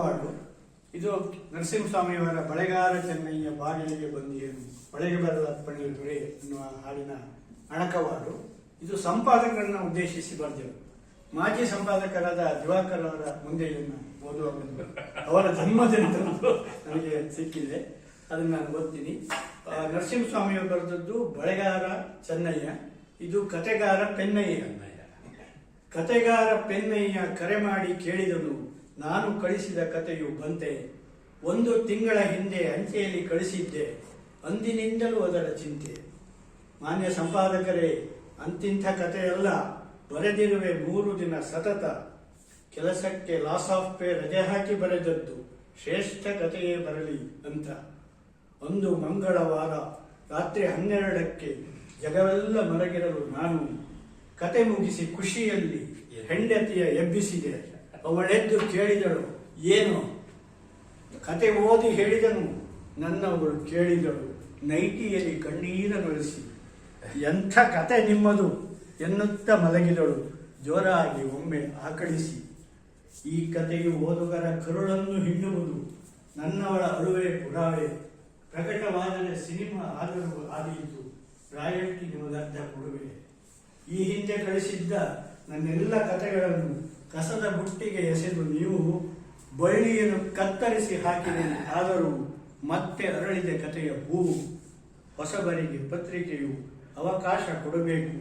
ಅಣಕವಾಡು ಇದು ನರಸಿಂಹಸ್ವಾಮಿಯವರ ಬಳೆಗಾರ ಚೆನ್ನಯ್ಯ ಬಾಗಿಲಿಗೆ ಬಂದಿಯನು ಬಳೆಗೆ ಬರದ ಅಪ್ಪಣೆ ದೊರೆ ಎನ್ನುವ ಹಾಡಿನ ಅಣಕವಾಡು. ಇದು ಸಂಪಾದಕರನ್ನ ಉದ್ದೇಶಿಸಿ ಬರೆದರು ಮಾಜಿ ಸಂಪಾದಕರಾದ ದಿವಾಕರ್ ಅವರ ಮುಂದೆ ಇದನ್ನು ಓದುವ ಬಂದು ಅವರ ಜನ್ಮದಿನದಂದು ನನಗೆ ಸಿಕ್ಕಿದೆ. ಅದನ್ನು ನಾನು ಓದ್ತೀನಿ. ನರಸಿಂಹಸ್ವಾಮಿಯವರು ಬರೆದದ್ದು ಬಳೆಗಾರ ಚೆನ್ನಯ್ಯ, ಇದು ಕತೆಗಾರ ಪೆನ್ನಯ್ಯ. ಕತೆಗಾರ ಪೆನ್ನಯ್ಯ ಕರೆ ಮಾಡಿ ಕೇಳಿದನು ನಾನು ಕಳಿಸಿದ ಕತೆಯು ಬಂತೆ. ಒಂದು ತಿಂಗಳ ಹಿಂದೆ ಅಂಚೆಯಲ್ಲಿ ಕಳಿಸಿದ್ದೆ. ಅಂದಿನಿಂದಲೂ ಅದರ ಚಿಂತೆ. ಮಾನ್ಯ ಸಂಪಾದಕರೇ ಅಂತಿಂಥ ಕಥೆಯಲ್ಲ ಬರೆದಿರುವೆ ಮೂರು ದಿನ ಸತತ. ಕೆಲಸಕ್ಕೆ ಲಾಸ್ ಆಫ್ ಪೇ ರಜೆ ಹಾಕಿ ಬರೆದದ್ದು ಶ್ರೇಷ್ಠ ಕಥೆಯೇ ಬರಲಿ ಅಂತ. ಒಂದು ಮಂಗಳವಾರ ರಾತ್ರಿ ಹನ್ನೆರಡಕ್ಕೆ ಜಗವೆಲ್ಲ ಮರಗಿರಲು ನಾನು ಕತೆ ಮುಗಿಸಿ ಖುಷಿಯಲ್ಲಿ ಹೆಂಡತಿಯ ಎಬ್ಬಿಸಿದೆ. ಅವಳೆದ್ದು ಕೇಳಿದಳು. ಏನು? ಕತೆ ಓದಿ ಹೇಳಿದನು. ನನ್ನವಳು ಕೇಳಿದಳು. ನೈಟಿಯಲ್ಲಿ ಕಣ್ಣೀರನೊಳಿಸಿ ಎಂಥ ಕತೆ ನಿಮ್ಮದು? ಎನ್ನುತ್ತ ಮಲಗಿದಳು. ಜೋರಾಗಿ ಒಮ್ಮೆ ಆಕಳಿಸಿ. ಈ ಕತೆಯು ಓದುಗರ ಕರುಳನ್ನು ಹಿಂಡುವುದು ನನ್ನವಳ ಅಳುವೆ ಪುರಾವೆ. ಪ್ರಕಟವಾದರೆ ಸಿನಿಮಾ ಆದರೂ ಆದೀತು ರಾಯಲ್ಟಿ ನಿಮಗರ್ಧ ಕೊಡುವೆ. ಈ ಹಿಂದೆ ಕಳಿಸಿದ್ದ ನನ್ನೆಲ್ಲ ಕಥೆಗಳನ್ನು ಕಸದ ಬುಟ್ಟಿಗೆ ಎಸೆದು ನೀವು ಬಳ್ಳಿಯನ್ನು ಕತ್ತರಿಸಿ ಹಾಕಿದೆ ಆದರೂ ಮತ್ತೆ ಅರಳಿದ ಕಥೆಯ ಹೂವು ಹೊಸಬರಿಗೆ ಪತ್ರಿಕೆಯು ಅವಕಾಶ ಕೊಡಬೇಕು.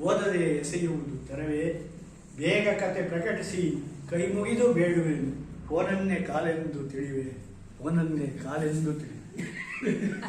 ಓದದೆ ಎಸೆಯುವುದು ತರವೇ? ಬೇಗ ಕತೆ ಪ್ರಕಟಿಸಿ ಕೈ ಮುಗಿದು ಬೇಡುವೆನು ಓನನ್ನೇ ಕಾಲೆಂದು ತಿಳಿವೆ. ಓನನ್ನೇ ಕಾಲೆಂದು ತಿಳಿವೆ.